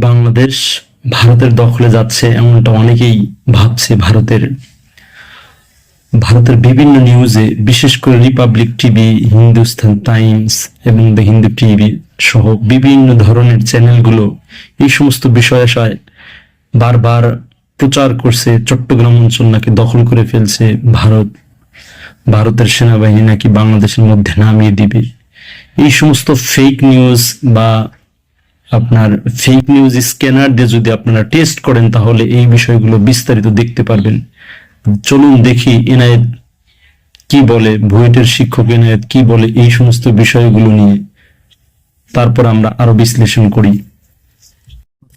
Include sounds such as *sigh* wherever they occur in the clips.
বাংলাদেশ ভারতের দখলে যাচ্ছে এমনটা অনেকেই ভাবছে ভারতের ভারতের বিভিন্ন নিউজে বিশেষ করে রিপাবলিক টিভি হিন্দুস্তান টাইমস এবং দ্য হিন্দু টিভি সহ বিভিন্ন ধরনের চ্যানেলগুলো এই সমস্ত বিষয়াশয় বারবার প্রচার করছে, চট্টগ্রাম অঞ্চল নাকি দখল করে ফেলছে ভারত, ভারতের সেনাবাহিনী নাকি বাংলাদেশের মধ্যে নামিয়ে দিবে। এই সমস্ত ফেক নিউজ বা আপনার ফেক নিউজ স্ক্যানার দিয়ে যদি আপনারা টেস্ট করেন, তাহলে এই বিষয়গুলো বিস্তারিত দেখতে পারবেন। চলুন দেখি এনায়েত কি বলে ভুয়েটের শিক্ষক এনায়েত কি বলে এই সমস্ত বিষয়গুলো নিয়ে। তারপর আমরা আরও বিশ্লেষণ করি।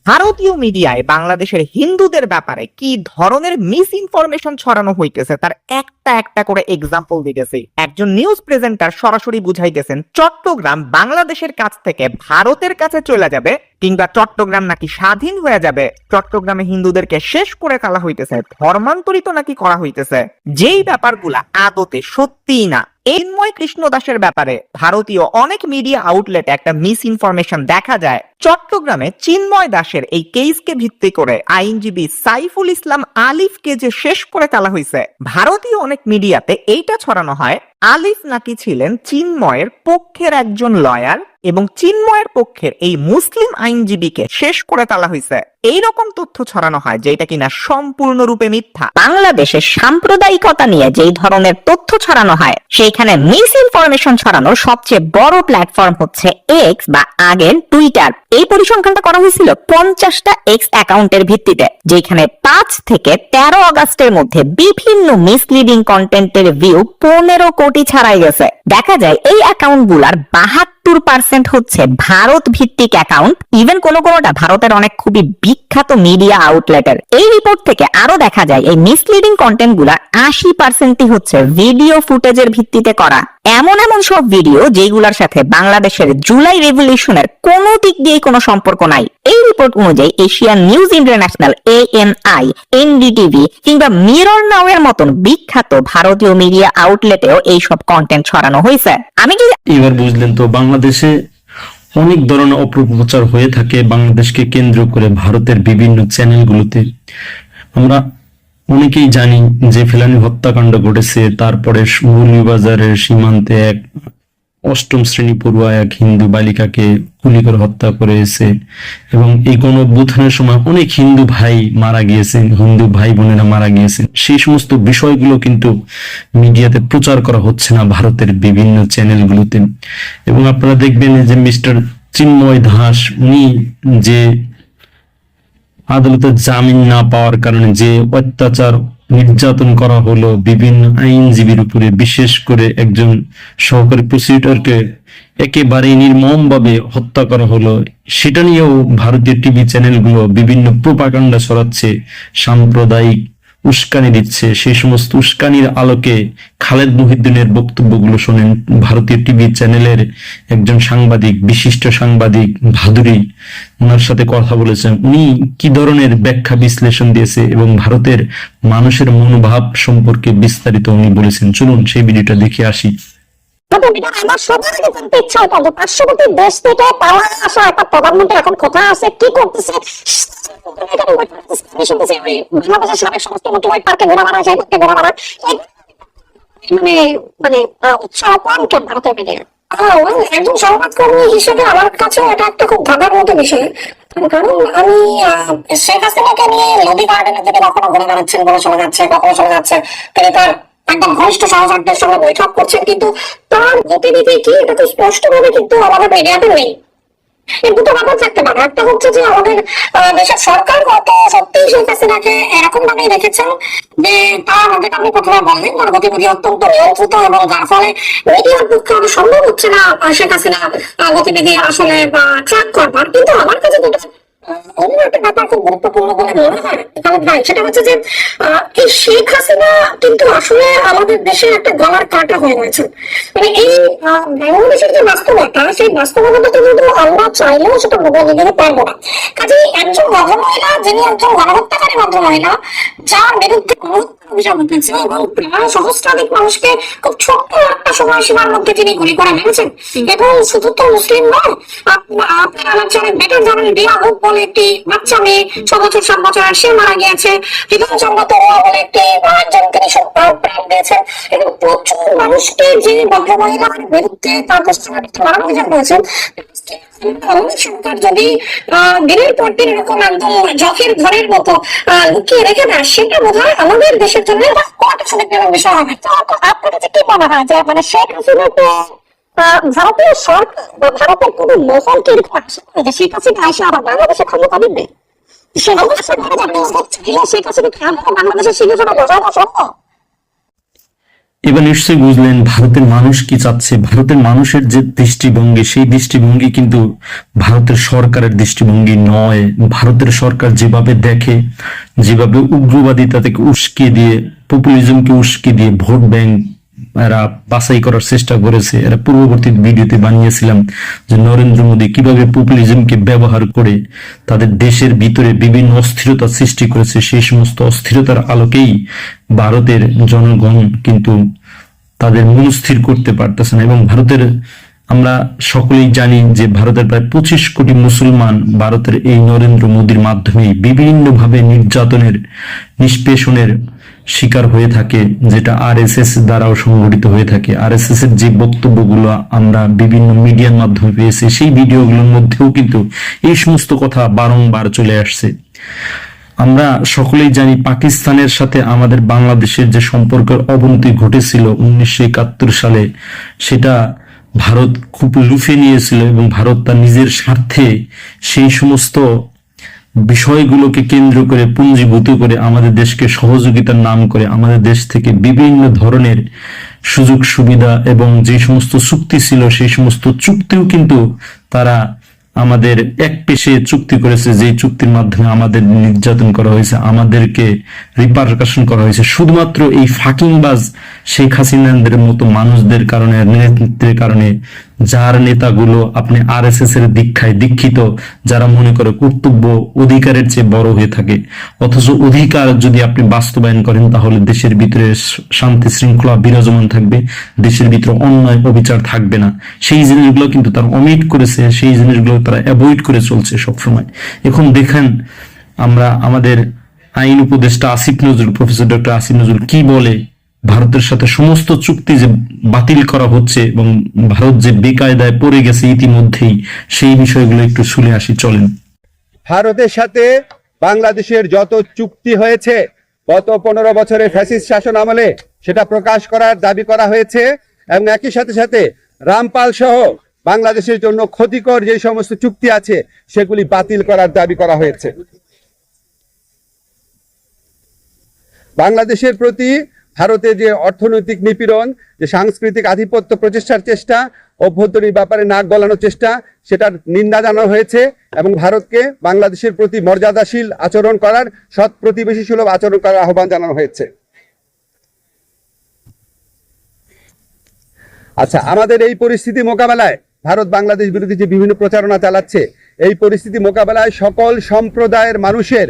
ভারতীয় মিডিয়ায় বাংলাদেশের হিন্দুদের ব্যাপারে কি ধরনের মিস ইনফরমেশন ছড়ানো হইতেছে? তার একটা একটা করে এক্সাম্পল দিতেছে। একজন নিউজ প্রেজেন্টার সরাসরি বুঝাইতেছেন, চট্টগ্রাম বাংলাদেশের কাছ থেকে ভারতের কাছে চলে যাবে কিংবা চট্টগ্রাম নাকি স্বাধীন হয়ে যাবে। চট্টগ্রামে হিন্দুদেরকে শেষ করে ফেলা হইতেছে, ধর্মান্তরিত নাকি করা হইতেছে? যেই ব্যাপারগুলা আদতে সত্যিই না। এন্ময় কৃষ্ণ দাসের ব্যাপারে ভারতীয় অনেক মিডিয়া আউটলেট একটা মিস ইনফরমেশন দেখা যায়। চট্টগ্রামে চিন্ময় দাসের এই কেসকে ভিত্তি করে আইনজীবী সাইফুল ইসলাম আলিফকে যে শেষ করে ফেলা হয়েছে, ভারতীয় অনেক মিডিয়াতে এইটা ছড়ানো হয়, আলিফ নাকি ছিলেন চিন্ময়ের পক্ষের একজন লয়ার এবং চিন্ময়ের পক্ষের এই মুসলিম আইনজীবীকে শেষ করে ফেলা হয়েছে। এইরকম তথ্য ছড়ানো হয় যেটা কিনা সম্পূর্ণরূপে মিথ্যা। বাংলাদেশের সাম্প্রদায়িকতা নিয়ে যেই ধরনের তথ্য ছড়ানো হয়, সেইখানে মিস ইনফরমেশন ছড়ানোর সবচেয়ে বড় প্ল্যাটফর্ম হচ্ছে এক্স বা আগের টুইটার এই পরিসংখ্যানটা করা হয়েছিল পঞ্চাশটা এক্স অ্যাকাউন্টের ভিত্তিতে, যেখানে পাঁচ থেকে তেরো আগস্টের মধ্যে বিভিন্ন মিসলিডিং কন্টেন্টের ভিউ পনেরো কোটি ছাড়াই গেছে। দেখা যায় এই অ্যাকাউন্টগুলার বাহাত্তর পার্সেন্ট হচ্ছে ভারত ভিত্তিক অ্যাকাউন্ট। ইভেন কোন কোনটা ভারতের অনেক খুবই বিখ্যাত মিডিয়া আউটলেটের এই রিপোর্ট থেকে আরও দেখা যায়, এই মিসলিডিং কন্টেন্টগুলার আশি পার্সেন্টই হচ্ছে ভিডিও ফুটেজের ভিত্তিতে করা। এমন এমন সব ভিডিও যেগুলোর সাথে বাংলাদেশের জুলাই রেভলিউশনের কোন দিক দিয়ে কোনো সম্পর্ক নাই। এই রিপোর্ট অনুযায়ী Asian News International ANI NDTV কিংবা মিরর নাও এর মতন বিখ্যাত ভারতীয় মিডিয়া আউটলেটেও এই সব কন্টেন্ট ছড়ানো হয়েছে। আমি কি এবার বুঝলেন তো, বাংলাদেশে অনেক ধরনের অপপ্রচার হয়ে থাকে বাংলাদেশকে কেন্দ্র করে ভারতের বিভিন্ন চ্যানেলগুলোতে। আমরা অনেকেই জানি যে ফেলানি হত্যাকাণ্ড ঘটেছে, তারপরে মৌলভীবাজারের সীমান্তে এক অষ্টম শ্রেণি পড়ুয়া এক হিন্দু বালিকাকে গুলি করে হত্যা করেছে এবং এই কোন অভ্যুত্থানের সময় অনেক হিন্দু ভাই মারা গিয়েছেন, হিন্দু ভাই বোনেরা মারা গিয়েছেন। সেই সমস্ত বিষয়গুলো কিন্তু মিডিয়াতে প্রচার করা হচ্ছে না ভারতের বিভিন্ন চ্যানেলগুলোতে। এবং আপনারা দেখবেন যে মিস্টার চিন্ময় দাস, উনি যে আদালতে জামিন না পাওয়ার কারণে যে অত্যাচার নির্যাতন করা হলো বিভিন্ন আইনজীবীর উপরে, বিশেষ করে একজন সহকারী প্রসিকিউটরকে একেবারেই নির্মমভাবে হত্যা করা হলো। সেটা নিয়েও ভারতীয় টিভি চ্যানেলগুলো বিভিন্ন প্রোপাকাণ্ডা ছড়াচ্ছে, সাম্প্রদায়িক উস্কানি দিচ্ছে। সেই সমস্ত উস্কানির আলোকে খালেদ মুহিদ্দিনের বক্তব্যগুলো শোনেন ভারতীয় টিভি চ্যানেলের একজন সাংবাদিক, বিশিষ্ট সাংবাদিক ভাদুরী। ওনার সাথে কথা বলেছেন। উনি কি ধরনের ব্যাখ্যা বিশ্লেষণ দিয়েছে এবং ভারতের মানুষের মনোভাব সম্পর্কে বিস্তারিত উনি বলেছেন। চলুন সেই ভিডিওটা দেখে আসি। আমার মানে মানে উৎসাহ পান ভারতের মিডিয়া একজন সংবাদকর্মী হিসেবে আমার কাছে এটা একটা খুব ভাবার মতো বিষয়। কারণ আমি শেখ হাসিনাকে নিয়ে লবি গার্ডেনের দিকে কখনো ঘুরে বেড়াচ্ছেন বলে শোনা যাচ্ছে, কখনো শোনা যাচ্ছে। তিনি তার একদম ঘনিষ্ঠ সহযোগীদের সঙ্গে বৈঠক করছেন, কিন্তু তার গতিবিধি কি এটা তো স্পষ্ট ভাবে কিন্তু আমাদের মিডিয়াতে নেই। এই দুটো ব্যাপার থাকতে পারে। একটা হচ্ছে যে আমাদের দেশের সরকার কত সত্যি শেখ হাসিনাকে এরকম ভাবে রেখেছেন যে তার যেটা আপনি প্রথমে বললেন, তার গতিবিধি অত্যন্ত নিয়ন্ত্রিত এবং যার ফলে মিডিয়ার পক্ষে সম্ভব হচ্ছে না শেখ হাসিনা গতিবিধি আসলে ট্র্যাক করবার। কিন্তু আমার কাছে অন্য একটা ব্যাপার খুব গুরুত্বপূর্ণ বলে মনে হয়। ভাই, সেটা হচ্ছে যে এই শেখ হাসিনা কিন্তু আসলে আমাদের দেশে একটা গলার কাটা হয়ে গেছে। মানে এই বাংলাদেশের যে বাস্তবতা, সেই বাস্তবতাটা কিন্তু আমরা চাইলেও সেটা মোকাবিলা দিতে পারব না। কাজেই একজন ভদ্রমহিলা যিনি একজন গণহত্যাকারী ভদ্রমহিলা যার বিরুদ্ধে একটা বাচ্চা মেয়ে ছ বছর মারা গিয়েছে। বিধানচন্দ্র তরুয়া বলে একটি একজন দিয়েছেন এবং প্রচুর মানুষকে যে ভদ্রমহিলার বিরুদ্ধে তার প্রস্তাবিত মারার অভিযোগ রয়েছেন সরকার যদি দিনের পর দিন এরকম একদম জখের ঘরের মতো লুকিয়ে রেখে দেয়, সেটা বোধ হয় আমাদের দেশের জন্য কটা সুবিধার বিষয় হবে। তো আপনার কাছে কি মনে হয় যে মানে শেখ হাসিনা তো ভারতীয় সরকার বা ভারতের কোনো মহলকে এরকম আশা যে শেখ হাসিনা এসে আবার বাংলাদেশে ক্ষমতা দিবে? সে চাইলে শেখ আমরা বাংলাদেশের সিংহাসনে বসানো সম্ভব? এবার নিশ্চয়ই বুঝলেন ভারতের মানুষ কি চাচ্ছে। ভারতের মানুষের যে দৃষ্টিভঙ্গি, সেই দৃষ্টিভঙ্গি কিন্তু ভারতের সরকারের দৃষ্টিভঙ্গি নয়। ভারতের সরকার যেভাবে দেখে, যেভাবে উগ্রবাদী তাদেরকে উস্কে দিয়ে পপুলিজমকে উস্কে দিয়ে ভোট ব্যাংক এরা বাছাই করার চেষ্টা করেছে। এরা পূর্ববর্তী ভিডিওতে বানিয়েছিলাম যে নরেন্দ্র মোদী কীভাবে পপুলিজমকে ব্যবহার করে তাদের দেশের ভিতরে বিভিন্ন অস্থিরতা সৃষ্টি করেছে। সেই সমস্ত অস্থিরতার আলোকেই ভারতের জনগণ কিন্তু তাদের মনস্থির করতে পারতেছে না। এবং ভারতের আমরা সকলেই জানি যে ভারতের প্রায় পঁচিশ কোটি মুসলমান ভারতের এই নরেন্দ্র মোদীর মাধ্যমে বিভিন্নভাবে নির্যাতনের, নিষ্পেষণের শিকার হয়ে থাকে, যেটা আর এস এস দ্বারাও সংগঠিত হয়ে থাকে। আর এস এস এর যে বক্তব্যগুলো আমরা বিভিন্ন মিডিয়ার মাধ্যমে পেয়েছি, সেই ভিডিওগুলোর মধ্যেও কিন্তু এই সমস্ত কথা বারংবার চলে আসছে। আমরা সকলেই জানি পাকিস্তানের সাথে আমাদের বাংলাদেশের যে সম্পর্কের অবনতি ঘটেছিল উনিশশো একাত্তর সালে, সেটা ভারত খুব লুফে নিয়েছিল এবং ভারত তার নিজের স্বার্থে সেই সমস্ত বিষয়গুলোকে কেন্দ্র করে, পুঞ্জীভূত করে আমাদের দেশকে সহযোগিতার নাম করে আমাদের দেশ থেকে বিভিন্ন ধরনের সুযোগ, সুবিধা এবং যে সমস্ত চুক্তি ছিল, সেই সমস্ত চুক্তিও কিন্তু তারা আমাদের এক পেশে চুক্তি করেছে যে চুক্তির মাধ্যমে আমাদের নির্যাতন করা হয়েছে, আমাদেরকে রিপারকাশন করা হয়েছে। শুধুমাত্র এই ফাকিংবাজ শেখ হাসিনাদের মতো মানুষদের কারণে নেতৃত্বের কারণে যার নেতাগুলো আপনি আর এস এস এর দীক্ষায় দীক্ষিত, যারা মনে করে কর্তব্য অধিকারের চেয়ে বড় হয়ে থাকে। অথচ অধিকার যদি আপনি বাস্তবায়ন করেন, তাহলে দেশের ভিতরে শান্তি শৃঙ্খলা বিরাজমান থাকবে, দেশের ভিতরে অন্যায় অবিচার থাকবে না। সেই জিনিসগুলো কিন্তু তারা অমিট করেছে, সেই জিনিসগুলো তারা অ্যাভয়েড করে চলছে সবসময়। এখন দেখেন, আমরা আমাদের আইন উপদেষ্টা আসিফ নজরুল, প্রফেসর ডক্টর আসিফ নজরুল কি বলে? ভারতের সাথে সমস্ত চুক্তি যে বাতিল করা হচ্ছে এবং ভারত যে বেকায়দায় পড়ে গেছে ইতিমধ্যেই, সেই বিষয়গুলো একটু শুনে আসি, চলেন। ভারতের সাথে বাংলাদেশের যত চুক্তি হয়েছে, গত পনেরো বছরের ফ্যাসিস্ট শাসন আমলে সেটা প্রকাশ করার দাবি করা হয়েছে এবং একই সাথে সাথে রামপাল সহ বাংলাদেশের জন্য ক্ষতিকর যে সমস্ত চুক্তি আছে, সেগুলি বাতিল করার দাবি করা হয়েছে। বাংলাদেশের প্রতি ভারতের যে অর্থনৈতিক নিপীড়ন, যে সাংস্কৃতিক আধিপত্য প্রচেষ্টার চেষ্টা, অভ্যন্তরীণ ব্যাপারে নাক গলানোর চেষ্টা, সেটার নিন্দা জানানো হয়েছে এবং ভারতকে বাংলাদেশের প্রতি মর্যাদাশীল আচরণ করার সৎ প্রতিবেশী সুলভ আচরণ করার আহ্বান জানানো হয়েছে। আচ্ছা আমাদের এই পরিস্থিতি মোকাবেলায় ভারত বাংলাদেশ বিরোধী যে বিভিন্ন প্রচারণা চালাচ্ছে, এই পরিস্থিতি মোকাবেলায় সকল সম্প্রদায়ের মানুষের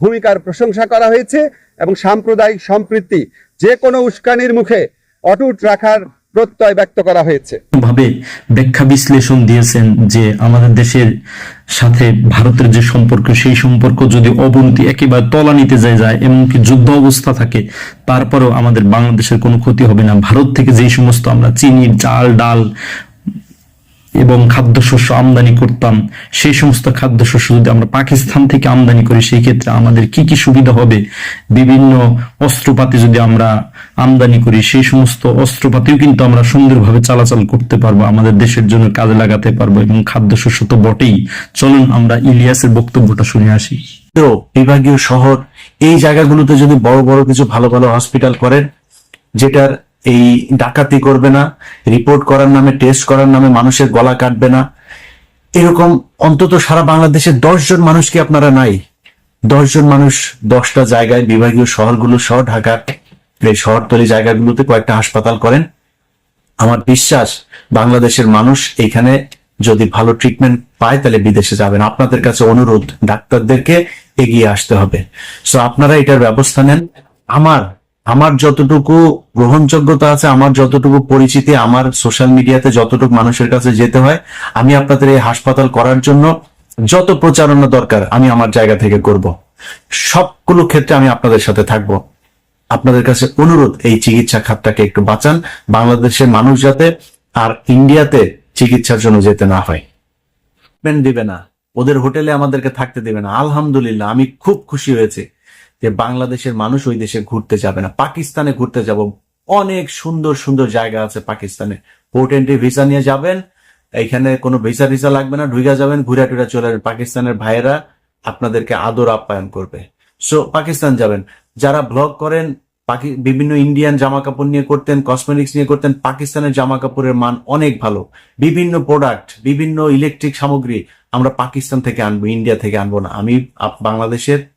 ভূমিকার প্রশংসা করা হয়েছে এবং সাম্প্রদায়িক সম্প্রীতি যে কোনো উস্কানির মুখে অটুট রাখার প্রত্যয় ব্যক্ত করা হয়েছে। ভাবে ব্যাখ্যা বিশ্লেষণ দিয়েছেন যে আমাদের দেশের সাথে ভারতের যে সম্পর্ক, সেই সম্পর্ক যদি অবনতি একেবারে তলা নিতে যায় যায়, এমনকি যুদ্ধ অবস্থা থাকে, তারপরেও আমাদের বাংলাদেশের কোনো ক্ষতি হবে না। ভারত থেকে যেই সমস্ত আমরা চিনি, চাল, ডাল এবং খাদ্যশস্য আমদানি করতাম, সেই সমস্ত খাদ্যশস্য যদি আমরা পাকিস্তান থেকে আমদানি করি, সেই ক্ষেত্রে আমাদের কি কি সুবিধা হবে? বিভিন্ন অস্ত্রপাতি যদি আমরা আমদানি করি, সেই সমস্ত অস্ত্রপাতিও কিন্তু আমরা সুন্দরভাবে চলাচল করতে পারব, আমাদের দেশের জন্য কাজে লাগাতে পারব এবং খাদ্যশস্য তো বটেই। চলুন আমরা ইলিয়াসের বক্তব্যটা শুনে আসি। তো বিভাগীয় শহর, এই জায়গাগুলোতে যদি বড় বড় কিছু ভালো ভালো হসপিটাল করেন, যেটার এই ডাকাতি করবে না রিপোর্ট করার নামে টেস্ট করার নামে মানুষের গলা কাটবে না। এরকম অন্তত সারা বাংলাদেশে জন মানুষ কি আপনারা নাই? জন মানুষ দশটা জায়গায়, বিভাগীয় শহরগুলো সহ ঢাকার এই শহরতলি জায়গাগুলোতে কয়েকটা হাসপাতাল করেন। আমার বিশ্বাস বাংলাদেশের মানুষ এখানে যদি ভালো ট্রিটমেন্ট পায় তাহলে বিদেশে যাবেন। আপনাদের কাছে অনুরোধ, ডাক্তারদেরকে এগিয়ে আসতে হবে। সো আপনারা এটার ব্যবস্থা নেন। আমার আমার যতটুকু গ্রহণযোগ্যতা আছে, আমার যতটুকু পরিচিতি, আমার সোশ্যাল মিডিয়াতে যতটুকু মানুষের কাছে যেতে হয়, আমি আপনাদের এই হাসপাতাল করার জন্য যত প্রচারণা দরকার, আমি আমার জায়গা থেকে করব। সবগুলো ক্ষেত্রে আমি আপনাদের সাথে থাকব। আপনাদের কাছে অনুরোধ, এই চিকিৎসা খাতটাকে একটু বাঁচান। বাংলাদেশের মানুষ যাতে আর ইন্ডিয়াতে চিকিৎসার জন্য যেতে না হয়। দিবে না। ওদের হোটেলে আমাদেরকে থাকতে দেবে না। আলহামদুলিল্লাহ, আমি খুব খুশি হয়েছে। যে বাংলাদেশের মানুষ ওই দেশে ঘুরতে যাবে না। পাকিস্তানে ঘুরতে যাব। অনেক সুন্দর সুন্দর জায়গা আছে পাকিস্তানে। পোর্ট এন্ট্রি ভিসা নিয়ে যাবেন। এখানে কোনো ভিসা ভিসা লাগবে না। ঢুইকা যাবেন, ঘুরে টুরা চলে পাকিস্তানের ভাইয়েরা আপনাদেরকে আদর আপ্যায়ন করবে। সো পাকিস্তান যাবেন। যারা ব্লগ করেন, পাকি, বিভিন্ন ইন্ডিয়ান জামা কাপড় নিয়ে করতেন কসমেটিক্স নিয়ে করতেন, পাকিস্তানের জামা কাপড়ের মান অনেক ভালো। বিভিন্ন প্রোডাক্ট বিভিন্ন ইলেকট্রিক সামগ্রী আমরা পাকিস্তান থেকে আনব ইন্ডিয়া থেকে আনব না। আমি বাংলাদেশের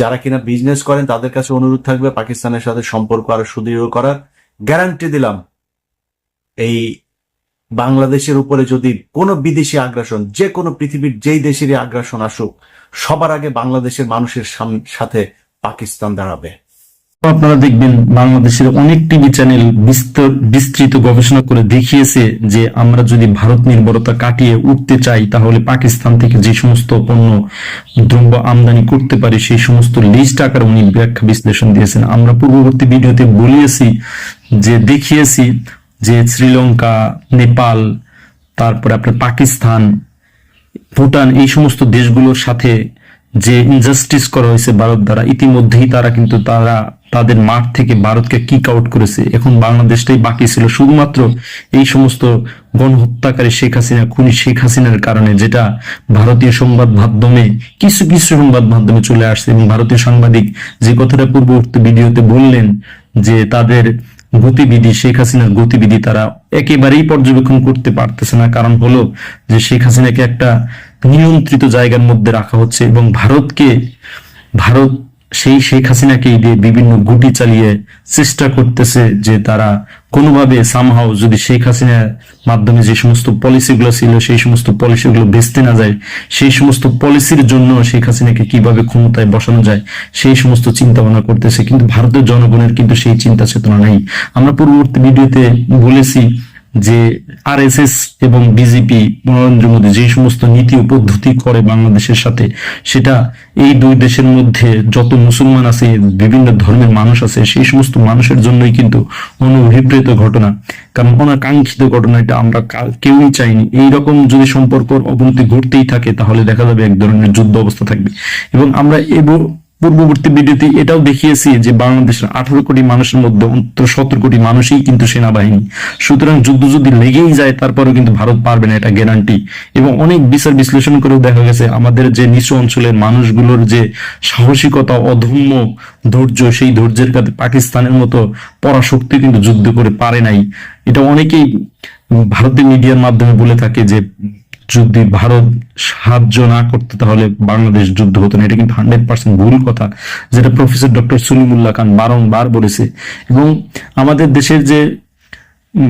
যারা কিনা বিজনেস করেন, তাদের কাছে অনুরোধ থাকবে পাকিস্তানের সাথে সম্পর্ক আরও সুদৃঢ় করার। গ্যারান্টি দিলাম, এই বাংলাদেশের উপরে যদি কোনো বিদেশি আগ্রাসন, যে কোনো পৃথিবীর যেই দেশেরই আগ্রাসন আসুক, সবার আগে বাংলাদেশের মানুষের সাথে পাকিস্তান দাঁড়াবে। আপনারা দেখবেন বাংলাদেশের অনেক টিভি চ্যানেল বিস্তৃত গবেষণা করে দেখিয়েছে যে আমরা যদি ভারত নির্ভরতা কাটিয়ে উঠতে চাই, তাহলে পাকিস্তান থেকে যে সমস্ত পণ্য, দ্রব্য আমদানি করতে পারি, সেই সমস্ত লিস্ট আকারে উনি ব্যাখ্যা বিশ্লেষণ দিয়েছেন। আমরা পূর্ববর্তী ভিডিওতে বলিয়েছি যে, দেখিয়েছি যে শ্রীলঙ্কা, নেপাল, তারপরে আপনার পাকিস্তান, ভুটান, এই সমস্ত দেশগুলোর সাথে যে ইনজাস্টিস করা হয়েছে ভারত দ্বারা, ইতিমধ্যেই তারা কিন্তু তারা তাদের মাঠ থেকে ভারতকে কিক আউট করেছে। এখন বাংলাদেশটাই বাকি ছিল। শুধুমাত্র এই সমস্ত গণহত্যাকারী শেখ হাসিনা, খুনি শেখ হাসিনার কারণে যেটা ভারতীয় সংবাদ মাধ্যমে, কিছু কিছু সংবাদ মাধ্যমে চলে আসছে এবং ভারতীয় সাংবাদিক যে কথাটা পূর্ববর্তী ভিডিওতে বললেন যে তাদের গতিবিধি, শেখ হাসিনার গতিবিধি তারা একেবারেই পর্যবেক্ষণ করতে পারতেছে না। কারণ হলো যে শেখ হাসিনাকে একটা নিয়ন্ত্রিত জায়গার মধ্যে রাখা হচ্ছে এবং ভারতকে, ভারত সেই শেখ হাসিনাকে দিয়ে বিভিন্ন গুটি চালিয়ে চেষ্টা করতেছে যে তারা কোনোভাবে সামহাও যদি শেখ হাসিনার মাধ্যমে যে সমস্ত পলিসিগুলো ছিল, সেই সমস্ত পলিসিগুলো বেচতে না যায়, সেই সমস্ত পলিসির জন্য শেখ হাসিনাকে কীভাবে ক্ষমতায় বসানো যায়, সেই সমস্ত চিন্তা ভাবনা করতেছে। কিন্তু ভারতের জনগণের কিন্তু সেই চিন্তা চেতনা নেই। আমরা পূর্ববর্তী ভিডিওতে বলেছি যে আরএসএস এবং বিজেপি নরেন্দ্র মোদী যে সমস্ত নীতি ও পদ্ধতি করে বাংলাদেশের সাথে, সেটা এই দুই দেশের মধ্যে যত মুসলমান আছে, বিভিন্ন ধর্মের মানুষ আছে, সেই সমস্ত মানুষের জন্যই কিন্তু অনুভিপ্রেত ঘটনা। কারণ অনাকাঙ্ক্ষিত ঘটনা, এটা আমরা কেউই চাইনি। এই রকম যদি সম্পর্ক অবনতি ঘটতেই থাকে, তাহলে দেখা যাবে এক ধরনের যুদ্ধ অবস্থা থাকবে। এবং আমরা এবং পূর্ববর্তী ভিডিওতে এটাও দেখিয়েছি যে বাংলাদেশের আঠারো কোটি মানুষের মধ্যে অন্তত সতেরো কোটি মানুষই কিন্তু সেনাবাহিনী। সুতরাং যুদ্ধ যদি লেগেই যায়, তারপরেও কিন্তু ভারত পারবে না এটা গ্যারান্টি এবং অনেক বিচার বিশ্লেষণ করেও দেখা গেছে, আমাদের যে নিচু অঞ্চলের মানুষগুলোর যে সাহসিকতা অধম্য ধৈর্য, সেই ধৈর্যের কাছে পাকিস্তানের মতো পরাশক্তি কিন্তু যুদ্ধ করে পারে নাই। এটা অনেকেই ভারতীয় মিডিয়ার মাধ্যমে বলে থাকে যে যদি ভারত সাহায্য না করতে তাহলে বাংলাদেশ যুদ্ধ হতো না। এটা কিন্তু হান্ড্রেড পার্সেন্ট ভুল কথা, যেটা প্রফেসর ডক্টর সলিমুল্লাহ খান বারংবার বলেছে। এবং আমাদের দেশের যে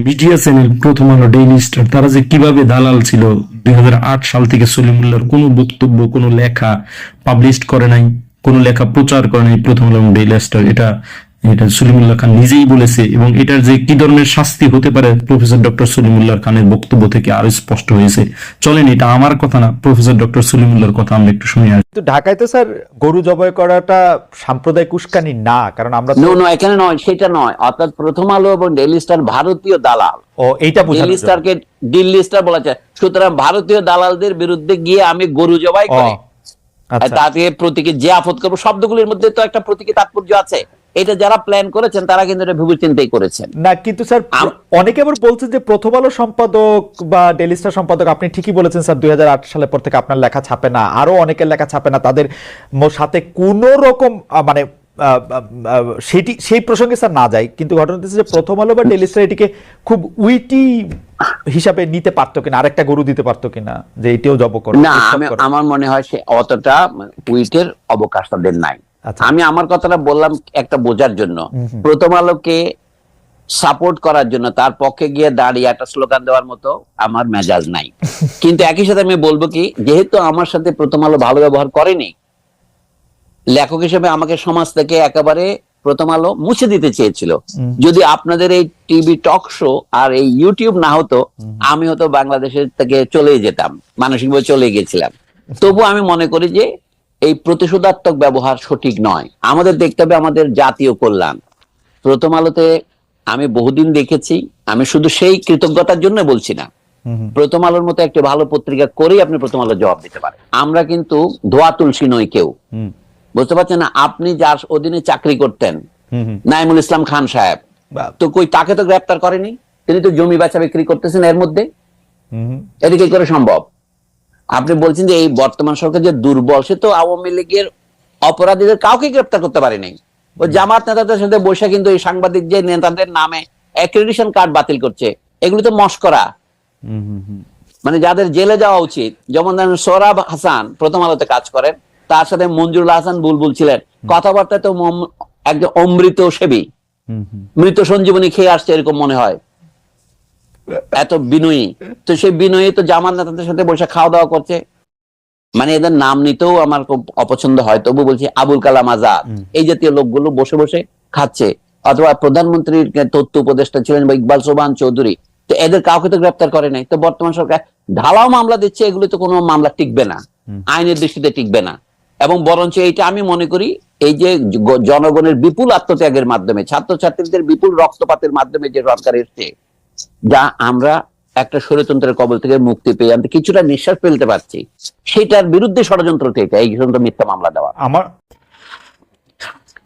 মিডিয়া চ্যানেল প্রথম আলো ডেইলি স্টার তারা যে কীভাবে দালাল ছিল, দুই হাজার আট সাল থেকে সলিমুল্লাহর কোনো বক্তব্য, কোনো লেখা পাবলিশ করে নাই, কোনো লেখা প্রচার করে নাই প্রথম আলো এবং ডেইলি স্টার এটা এটা সলিমুল্লাহ খান নিজেই বলেছে এবং এটার যে কি ধরনের শাস্তি হতে পারে প্রফেসর ডক্টর সলিমুল্লাহ খানের বক্তব্য থেকে আরও স্পষ্ট হয়েছে। চলেন এটা আমার কথা না প্রফেসর ডক্টর সলিমুল্লাহর কথা আমরা একটু শুনে আসি। কিন্তু ঢাকায় তো স্যার গরু জবাই করাটা সাম্প্রদায়িক উস্কানি না কারণ আমরা নো নো এখানে নয় সেটা নয়। অর্থাৎ প্রথম আলো এবং ডেইলি স্টার ভারতীয় দালাল। ও এইটা ডেইলি স্টারকে দিল্লি স্টার বলা যায় সুতরাং ভারতীয় দালালদের বিরুদ্ধে গিয়ে আমি গরু জবাই করি। আচ্ছা। তাতে প্রতীকে যে আপদ করব শব্দগুলির মধ্যে তো একটা প্রতীকী তাৎপর্য আছে। এটা যারা প্ল্যান করেছেন তারা কিন্তু এটা ভেবে চিন্তাই করেছেন না কিন্তু স্যার অনেকে আবার বলছে যে প্রথম আলো সম্পাদক বা ডেলি স্টার সম্পাদক আপনি ঠিকই বলেছেন স্যার দুই সালের পর থেকে আপনার লেখা ছাপে না আরও অনেকের লেখা ছাপে না তাদের সাথে কোনো রকম মানে সেটি সেই প্রসঙ্গে স্যার না যায় কিন্তু ঘটনা হচ্ছে যে প্রথম আলো বা ডেলি স্টার এটিকে খুব উইটি হিসাবে নিতে পারতো কিনা আরেকটা গরু দিতে পারতো কিনা যে এটিও জব করে না। আমার মনে হয় সে অতটা উইটের অবকাশ তাদের নাই। আমি আমার কথাটা বললাম একটা বোঝার জন্য। প্রথম আলোকে সাপোর্ট করার জন্য তার পক্ষে গিয়ে দাঁড়িয়ে একটা স্লোগান দেওয়ার মতো আমার মেজাজ নাই। *laughs* কিন্তু একই সাথে আমি বলব কি যেহেতু আমার সাথে প্রথম আলো ভালো ব্যবহার করেনি লেখক হিসেবে আমাকে সমাজ থেকে একেবারে প্রথম আলো মুছে দিতে চেয়েছিল। যদি আপনাদের এই টিভি টক শো আর এই ইউটিউব না হতো আমি হয়তো বাংলাদেশের থেকে চলে যেতাম মানসিকভাবে চলে গেছিলাম। তবু আমি মনে করি যে এই প্রতিশোধাত্মক ব্যবহার সঠিক নয়। আমাদের দেখতে হবে আমাদের জাতীয় কল্যাণ। প্রথম আলোতে আমি বহুদিন দেখেছি আমি শুধু সেই কৃতজ্ঞতার জন্য বলছি না। প্রথম আলোর মতো একটি ভালো পত্রিকা করেই আপনি প্রথম আলো জবাব দিতে পারেন। আমরা কিন্তু ধোয়া তুলসী নই কেউ। বুঝতে পারছেন না? আপনি যার অধীনে চাকরি করতেন। নাইমুল ইসলাম খান সাহেব তো কই তাকে তো গ্রেপ্তার করেনি? তিনি তো জমি বেচা বিক্রি করতেছেন এর মধ্যে। এটা কি করে সম্ভব? আপনি বলছেন যে এই বর্তমান সরকার যে দুর্বল সে তো আওয়ামী লীগের অপরাধীদের কাউকে গ্রেপ্তার করতে পারেনি ও জামাত নেতাদের সাথে বসে কিন্তু এই সাংবাদিক যে নেতাদের নামে অ্যাক্রেডিশন কার্ড বাতিল করছে এগুলো তো মস্করা। মানে যাদের জেলে যাওয়া উচিত যেমন ধরেন সোরাব হাসান প্রথম আলোতে কাজ করেন তার সাথে মঞ্জুরুল হাসান বুলবুল ছিলেন। কথাবার্তা তো একজন অমৃত সেবী। মৃত সঞ্জীবনী খেয়ে আসছে এরকম মনে হয়। এত বিনয়ী। তো সেই বিনয়ী তো জামাত নেতাদের সাথে বসে খাওয়া দাওয়া করছে। মানে এদের নাম নিতেও আমার খুব অপছন্দ হয়। তবু বলছি আবুল কালাম আজাদ। এই জাতীয় লোকগুলো বসে বসে খাচ্ছে। অথবা প্রধানমন্ত্রীর তথ্য উপদেষ্টা ছিলেন বা ইকবাল সোবান চৌধুরী। তো এদের কাউকে তো গ্রেপ্তার করে নাই। তো বর্তমান সরকার ঢালাও মামলা দিচ্ছে এগুলো তো কোনো মামলা টিকবে না। আইনের দৃষ্টিতে টিকবে না। এবং বরঞ্চ এইটা আমি মনে করি এই যে জনগণের বিপুল আত্মত্যাগের মাধ্যমে ছাত্রছাত্রীদের বিপুল রক্তপাতের মাধ্যমে যে সরকার এসছে যা আমরা একটা স্বৈরতন্ত্রের কবল থেকে মুক্তি পেয়ে আমরা কিছুটা নিঃশ্বাস ফেলতে পারছি। সেটার বিরুদ্ধে ষড়যন্ত্র থেকে এই পর্যন্ত মিথ্যা মামলা দেওয়া। আমার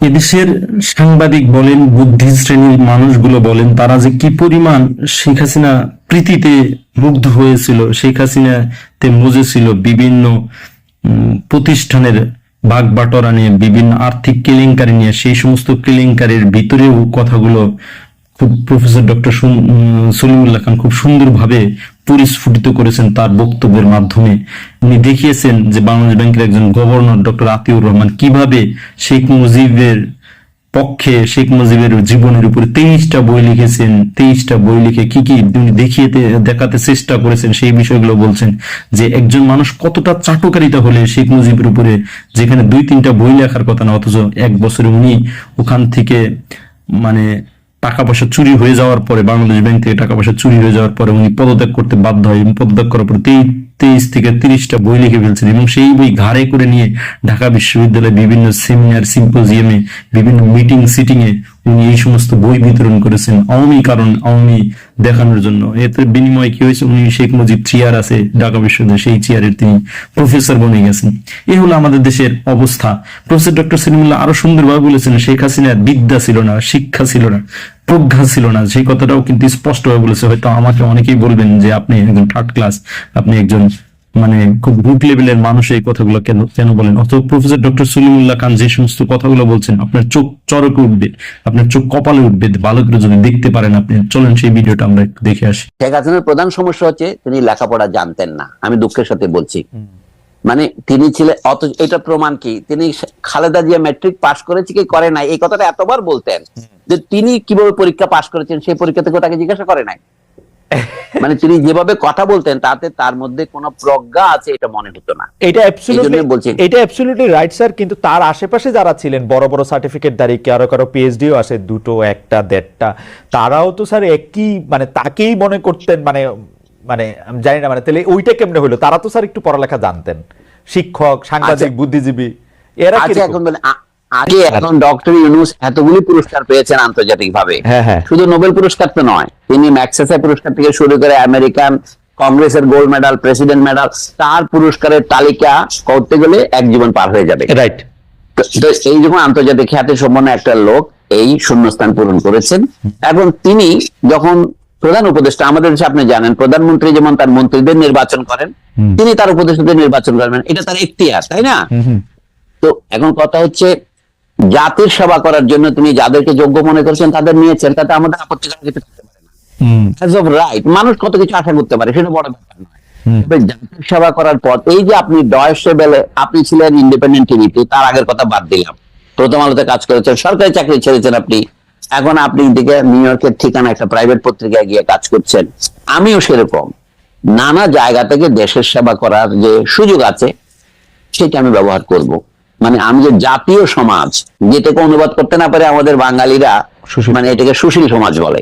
এদেশের সাংবাদিক বলেন বুদ্ধি শ্রেণির মানুষগুলো বলেন, তারা যে কি পরিমাণ শেখ হাসিনা প্রীতিতে মুগ্ধ হয়েছিল, শেখ হাসিনাতে মজেছিল বিভিন্ন প্রতিষ্ঠানের বাগ বাটরা নিয়ে, বিভিন্ন আর্থিক কেলেঙ্কারি নিয়ে, সেই সমস্ত কেলেঙ্কারির ভিতরেও কথাগুলো প্রফেসর ডক্টর সলিমুল্লাহ খান খুব সুন্দরভাবে পরিস্ফুটিত করেছেন তার বক্তব্যের মাধ্যমে। উনি দেখিয়েছেন যে বাংলাদেশ ব্যাংকের একজন গভর্নর ডক্টর আতিউর রহমান কীভাবে শেখ মুজিবের পক্ষে, শেখ মুজিবের জীবনের উপরে তেইশটা বই লিখেছেন, তেইশটা বই লিখে কি কি উনি দেখিয়ে দেখাতে চেষ্টা করেছেন সেই বিষয়গুলো বলছেন যে একজন মানুষ কতটা চাটুকারিতা হলে শেখ মুজিবের উপরে যেখানে দুই তিনটা বই লেখার কথা না, অথচ এক বছরে উনি ওখান থেকে মানে টাকা পয়সা চুরি হয়ে যাওয়ার পরে বাংলাদেশ ব্যাংক থেকে টাকা পয়সা চুরি হয়ে যাওয়ার পরে উনি পদত্যাগ করতে বাধ্য হয়। এবং পদত্যাগ করার পরে তেই- তেইশ থেকে তিরিশটা বই লিখে ফেলছেন এবং সেই বই ঘাড়ে করে নিয়ে ঢাকা বিশ্ববিদ্যালয়ে বিভিন্ন সেমিনার, সিম্পোজিয়ামে, বিভিন্ন মিটিং সিটিং এ উনি এই সমস্ত বই বিতরণ করেছেন আওয়ামী কারণ, আওয়ামী দেখানোর জন্য। এতে বিনিময়ে কি হয়েছে? উনি শেখ মুজিব চেয়ার আছে ঢাকা বিশ্ববিদ্যালয়ে সেই চেয়ারের তিনি প্রফেসর বনে গেছেন। এই হলো আমাদের দেশের অবস্থা। প্রফেসর ডক্টর সলিমুল্লাহ আরও সুন্দরভাবে বলেছেন, শেখ হাসিনার বিদ্যা ছিল না, শিক্ষা ছিল না। প্রজ্ঞা ছিল না। সেই কথাটাও কিন্তু স্পষ্টভাবে বলেছে। হয়তো আমাকে অনেকেই বলবেন যে আপনি একজন থার্ড ক্লাস আপনি একজন মানে খুব গ্রুপ লেভেলের মানুষ এই কথাগুলো কেন কেন বলেন? অথবা প্রফেসর ডক্টর সলিমুল্লাহ খান যে সমস্ত কথাগুলো বলছেন আপনার চোখ চরকে উঠবে আপনার চোখ কপালে উঠবে ভালো করে যদি দেখতে পারেন আপনি। চলেন সেই ভিডিওটা আমরা একটু দেখে আসি। শেখ হাসিনার প্রধান সমস্যা হচ্ছে তিনি লেখাপড়া জানতেন না। আমি দুঃখের সাথে বলছি। মানে তিনি ছিলেন অত এটা প্রমাণ কি? তিনি খালেদা জিয়া ম্যাট্রিক পাশ করেছে কি করে নাই? এই কথাটা এতবার বলতেন যে তিনি কীভাবে পরীক্ষা পাশ করেছেন সেই পরীক্ষা থেকে তাকে জিজ্ঞাসা করে নাই। *laughs* মানে তিনি যেভাবে কথা বলতেন তাতে তার মধ্যে কোনো প্রজ্ঞা আছে এটা মনে হতো না। এটা অ্যাবসলিউটলি বলছি। এটা অ্যাবসলিউটলি রাইট স্যার কিন্তু তার আশেপাশে যারা ছিলেন বড় বড় সার্টিফিকেট দাঁড়ি কারও কারও পিএইচডিও আসে দুটো একটা দেড়টা তারাও তো স্যার একই মানে তাকেই মনে করতেন মানে মানে আমি জানি না মানে তাহলে ওইটা কেমনে হলো তারা তো স্যার একটু পড়ালেখা জানতেন। শিক্ষক সাংবাদিক আচ্ছা। বুদ্ধিজীবী এরা আচ্ছা এখন বলে আগে এখন ডক্টর ইউনুস এতগুলি পুরস্কার পেয়েছেন আন্তর্জাতিক ভাবে হ্যাঁ, হ্যাঁ। শুধু নোবেল পুরস্কার তো নয় তিনি ম্যাক্সেসে পুরস্কার থেকে শুরু করে আমেরিকান কংগ্রেসের গোল্ড মেডাল প্রেসিডেন্ট মেডাল তার পুরস্কারের তালিকা করতে গেলে এক জীবন পার হয়ে যাবে। রাইট তো তো এই যখন আন্তর্জাতিক খ্যাতি সম্পন্ন একটা লোক এই শূন্যস্থান পূরণ করেছেন এবং তিনি যখন প্রধান উপদেষ্টা আমাদের দেশে আপনি জানেন প্রধানমন্ত্রী যেমন তার মন্ত্রীদের নির্বাচন করেন তিনি তার উপদেষ্টাদের নির্বাচন করবেন এটা তার এখতিয়ার তাই না? তো এখন কথা হচ্ছে জাতির সেবা করার জন্য তিনি যাদেরকে যোগ্য মনে করছেন তাদের নিয়েছেন তাতে আমাদের আপত্তি করার কিছু থাকতে পারে না। রাইট মানুষ কত কিছু আশা করতে পারে সেটা বড় ব্যাপার নয়। জাতির সেবা করার পর এই যে আপনি ডয়েসে বেলে আপনি ছিলেন ইন্ডিপেন্ডেন্ট টিভিতে তার আগের কথা বাদ দিলাম। প্রথম আলোতে কাজ করেছেন সরকারি চাকরি ছেড়েছেন আপনি এখন আপনি দিকে নিউ ইয়র্কের ঠিকানা একটা প্রাইভেট পত্রিকায় গিয়ে কাজ করছেন। আমিও সেরকম। নানা জায়গা থেকে দেশের সেবা করার যে সুযোগ আছে সেটা আমি ব্যবহার করব। মানে আমি যে জাতীয় সমাজ যেটাকে অনুবাদ করতে না পারে আমাদের বাঙালিরা মানে এটাকে সুশীল সমাজ বলে.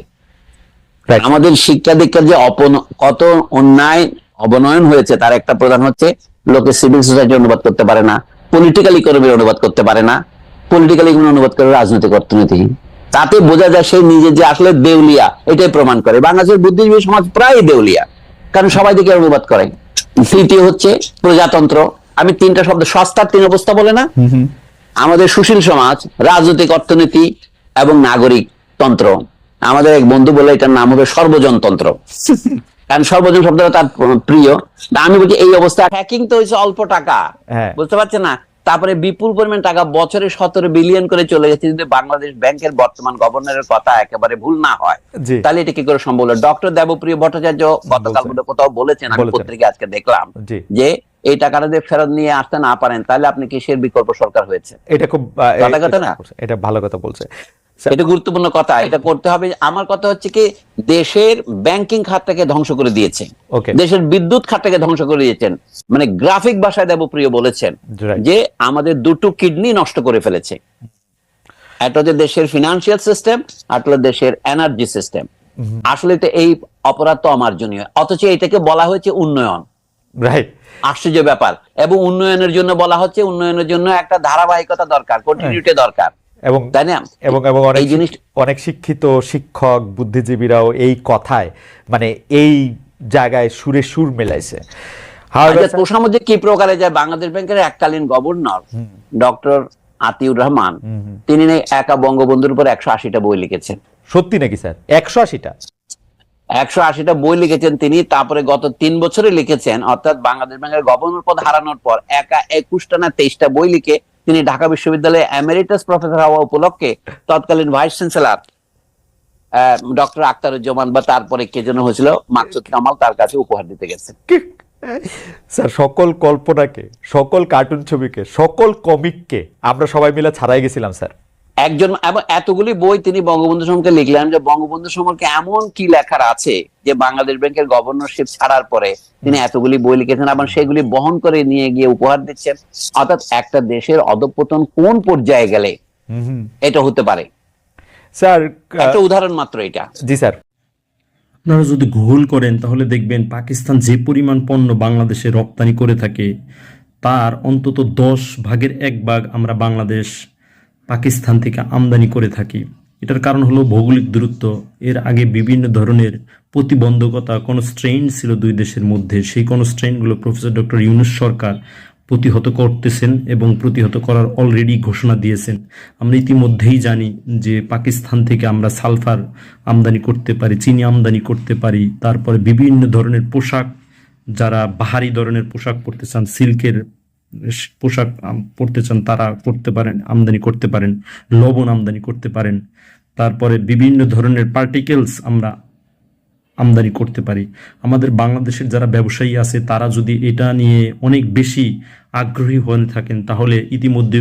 আমাদের শিক্ষা দীক্ষার যে অপন কত অন্যায় অবনয়ন হয়েছে তার একটা প্রধান হচ্ছে লোকে সিভিল সোসাইটি অনুবাদ করতে পারে না পলিটিক্যাল ইকোনমি অনুবাদ করতে পারে না পলিটিক্যাল ইকোনমি অনুবাদ করে রাজনৈতিক অর্থনীতি তাতে বোঝা যায় সে নিজে যে আসলে দেউলিয়া এটাই প্রমাণ করে। বাংলাদেশের বুদ্ধিজীবী সমাজ প্রায় দেউলিয়া কারণ সবাই দিকে অনুবাদ করে। তৃতীয় হচ্ছে প্রজাতন্ত্র। আমি তিনটা শব্দ সস্তার তিন অবস্থা বলে না? আমাদের সুশীল সমাজ রাজনৈতিক অর্থনীতি এবং নাগরিক তন্ত্র। আমাদের এক বন্ধু বলে এটার নাম হবে সর্বজনতন্ত্র। কারণ সর্বজন শব্দটা তার প্রিয়। আমি বলছি এই অবস্থা। হ্যাকিং তো হয়েছে অল্প টাকা। হ্যাঁ। বুঝতে পারছেন না? তারপরে বিপুল পরিমাণ টাকা বছরে সতেরো বিলিয়ন করে চলে গেছে যদি বাংলাদেশ ব্যাংকের বর্তমান গভর্নরের কথা একেবারে ভুল না হয় তাহলে এটা কি করে সম্ভব হলো? ডক্টর দেবপ্রিয় ভট্টাচার্য গতকাল। কোথাও বলেছেন আমি পত্রিকা আজকে দেখলাম যে এই টাকাটা যদি ফেরত নিয়ে আসতে না পারেন তাহলে আপনি কিসের বিকল্প সরকার হয়েছে? এটা খুব কথা না? এটা ভালো কথা বলছে। এটা গুরুত্বপূর্ণ কথা। এটা করতে হবে। আমার কথা হচ্ছে কি দেশের ব্যাংকিং খাতটাকে ধ্বংস করে দিয়েছে দেশের বিদ্যুৎ খাতটাকে ধ্বংস করে দিয়েছেন। মানে গ্রাফিক ভাষায় দেবপ্রিয় বলেছেন যে আমাদের দুটো কিডনি নষ্ট করে ফেলেছে। একটা হচ্ছে দেশের ফিনান্সিয়াল সিস্টেম আর হলো দেশের এনার্জি সিস্টেম আসলে তো এই অপরাধ তো আমার অমার্জনীয়। অথচ এটাকে বলা হয়েছে উন্নয়ন। রাইট আশ্চর্য ব্যাপার। এবং উন্নয়নের জন্য বলা হচ্ছে উন্নয়নের জন্য একটা ধারাবাহিকতা দরকার কন্টিনিউটি দরকার। এবং তাই না? এবং এবং অনেক জিনিস অনেক শিক্ষিত শিক্ষক বুদ্ধিজীবীরাও এই কথায় মানে এই জায়গায় সুরে সুর মেলাইছে। আচ্ছা তোষামধ্যে কি প্রকারে যায়? বাংলাদেশ ব্যাংকের এককালীন গভর্নর ডক্টর আতিউর রহমান তিনি একা বঙ্গবন্ধুর উপর একশো আশিটা বই লিখেছেন। সত্যি নাকি স্যার? একশো আশিটা? একশো আশিটা বই লিখেছেন তিনি তারপরে গত তিন বছরে লিখেছেন অর্থাৎ বাংলাদেশ ব্যাংকের গভর্নর পদ হারানোর পর একা একুশটা না তেইশটা বই লিখে তিনি ঢাকা বিশ্ববিদ্যালয়ে অ্যামেরিটাস প্রফেসর হওয়া উপলক্ষে তৎকালীন ভাইস চ্যান্সেলর ডক্টর আক্তারুজ্জামান বা তারপরে কে যেন হয়েছিল, মাকসুদ কামাল তার কাছে উপহার দিতে গেছেন স্যার, সকল কল্পনাকে, সকল কার্টুন ছবিকে, সকল কমিককে আমরা সবাই মিলে ছাড়াই গেছিলাম, স্যার। একজন এবং এতগুলি বই তিনি বঙ্গবন্ধু সম্পর্কে লিখলেন যে বঙ্গবন্ধু সম্পর্কে এমন কি লেখার আছে যে বাংলাদেশ ব্যাংকের গভর্নরশিপ ছাড়ার পরে তিনি এতগুলি বই লিখেছেন এবং সেগুলি বহন করে নিয়ে গিয়ে উপহার দিচ্ছেন। অর্থাৎ একটা দেশের অধপতন কোন পর্যায়ে গেলে এটা হতে পারে। স্যার একটা উদাহরণ মাত্র এটা। জি স্যার। আপনারা যদি গুগল করেন তাহলে দেখবেন পাকিস্তান যে পরিমাণ পণ্য বাংলাদেশে রপ্তানি করে থাকে তার অন্তত দশ ভাগের এক ভাগ আমরা বাংলাদেশ পাকিস্তান থেকে আমদানি করে থাকি। এটার কারণ হলো ভৌগোলিক দূরত্ব। এর আগে বিভিন্ন ধরনের প্রতিবন্ধকতা কনস্ট্রেইন ছিল দুই দেশের মধ্যে। সেই কনস্ট্রেইনগুলো প্রফেসর ডক্টর ইউনুস সরকার প্রতিহত করতেছেন এবং প্রতিহত করার অলরেডি ঘোষণা দিয়েছেন। আমরা ইতিমধ্যেই জানি যে পাকিস্তান থেকে আমরা সালফার আমদানি করতে পারি, চিনি আমদানি করতে পারি। তারপরে বিভিন্ন ধরনের পোশাক, যারা বাহারি ধরনের পোশাক পরতে চান, সিল্কের পোশাক পরতে চান তারা করতে পারেন, আমদানি করতে পারেন, লবণ আমদানি করতে পারেন। তারপরে বিভিন্ন ধরনের পার্টিকেলস আমরা আমদানি করতে পারি। আমাদের বাংলাদেশের যারা ব্যবসায়ী আছে, তারা যদি এটা নিয়ে অনেক বেশি আগ্রহী হয়ে থাকেন, তাহলে ইতিমধ্যে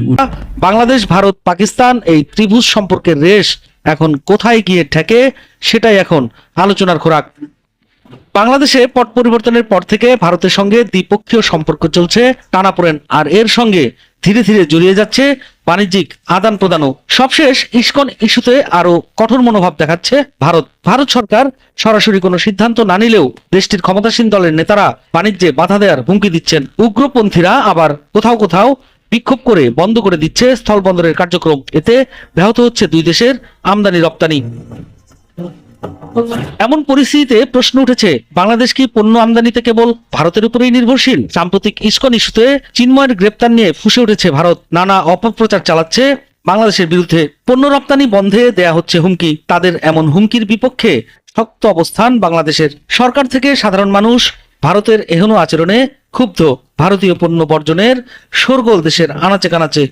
বাংলাদেশ, ভারত, পাকিস্তান এই ত্রিভুজ সম্পর্কের রেশ এখন কোথায় গিয়ে ঠেকে, সেটাই এখন আলোচনার খোরাক। বাংলাদেশে পট পরিবর্তনের পর থেকে ভারতের সঙ্গে দ্বিপক্ষীয় সম্পর্ক চলছে টানাপোড়েন আর এর সঙ্গে ধীরে ধীরে জড়িয়ে যাচ্ছে বাণিজ্যিক আদান প্রদানও। সবশেষ ইস্কন ইস্যুতে আরও কঠোর মনোভাব দেখাচ্ছে ভারত। ভারত সরকার সরাসরি কোনো সিদ্ধান্ত না নিলেও দেশটির ক্ষমতাসীন দলের নেতারা বাণিজ্যে বাধা দেওয়ার হুমকি দিচ্ছেন। উগ্রপন্থীরা আবার কোথাও কোথাও বিক্ষোভ করে বন্ধ করে দিচ্ছে স্থলবন্দরের কার্যক্রম। এতে ব্যাহত হচ্ছে দুই দেশের আমদানি রপ্তানি। এমন পরিস্থিতিতে প্রশ্ন উঠেছে, বাংলাদেশ কি পণ্য আমদানিতে কেবল ভারতের উপরেই নির্ভরশীল? সাম্প্রতিক ইস্কন ইস্যুতে চিন্ময়ের গ্রেপ্তার নিয়ে ফুসে উঠেছে ভারত। নানা অপপ্রচার চালাচ্ছে বাংলাদেশের বিরুদ্ধে। পণ্য রপ্তানি বন্ধে দেয়া হচ্ছে হুমকি। তাদের এমন হুমকির বিপক্ষে শক্ত অবস্থান বাংলাদেশের। সরকার থেকে সাধারণ মানুষ ভারতের এহেন আচরণে ক্ষুব্ধ। ভারতীয় পণ্য বর্জনের শোরগোল দেশের আনাচে কানাচে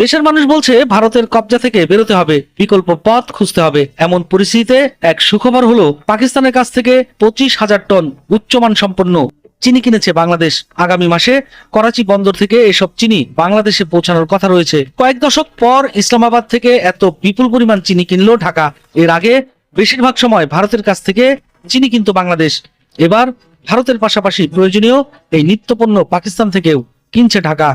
দেশের মানুষ বলছে ভারতের কবজা থেকে বেরোতে হবে, বিকল্প পথ খুঁজতে হবে। এমন পরিস্থিতিতে এক সুখবর হলো, পাকিস্তানের কাছ থেকে পঁচিশ হাজার টন উচ্চমান সম্পন্ন চিনি কিনেছে বাংলাদেশ। আগামী মাসে করাচি বন্দর থেকে এসব চিনি বাংলাদেশে পৌঁছানোর কথা রয়েছে। কয়েক দশক পর ইসলামাবাদ থেকে এত বিপুল পরিমাণ চিনি কিনলো ঢাকা। এর আগে বেশিরভাগ সময় ভারতের কাছ থেকে চিনি কিনতো বাংলাদেশ। এবার ভারতের পাশাপাশি প্রয়োজনীয় এই নিত্যপণ্য পাকিস্তান থেকেও কিনছে ঢাকা।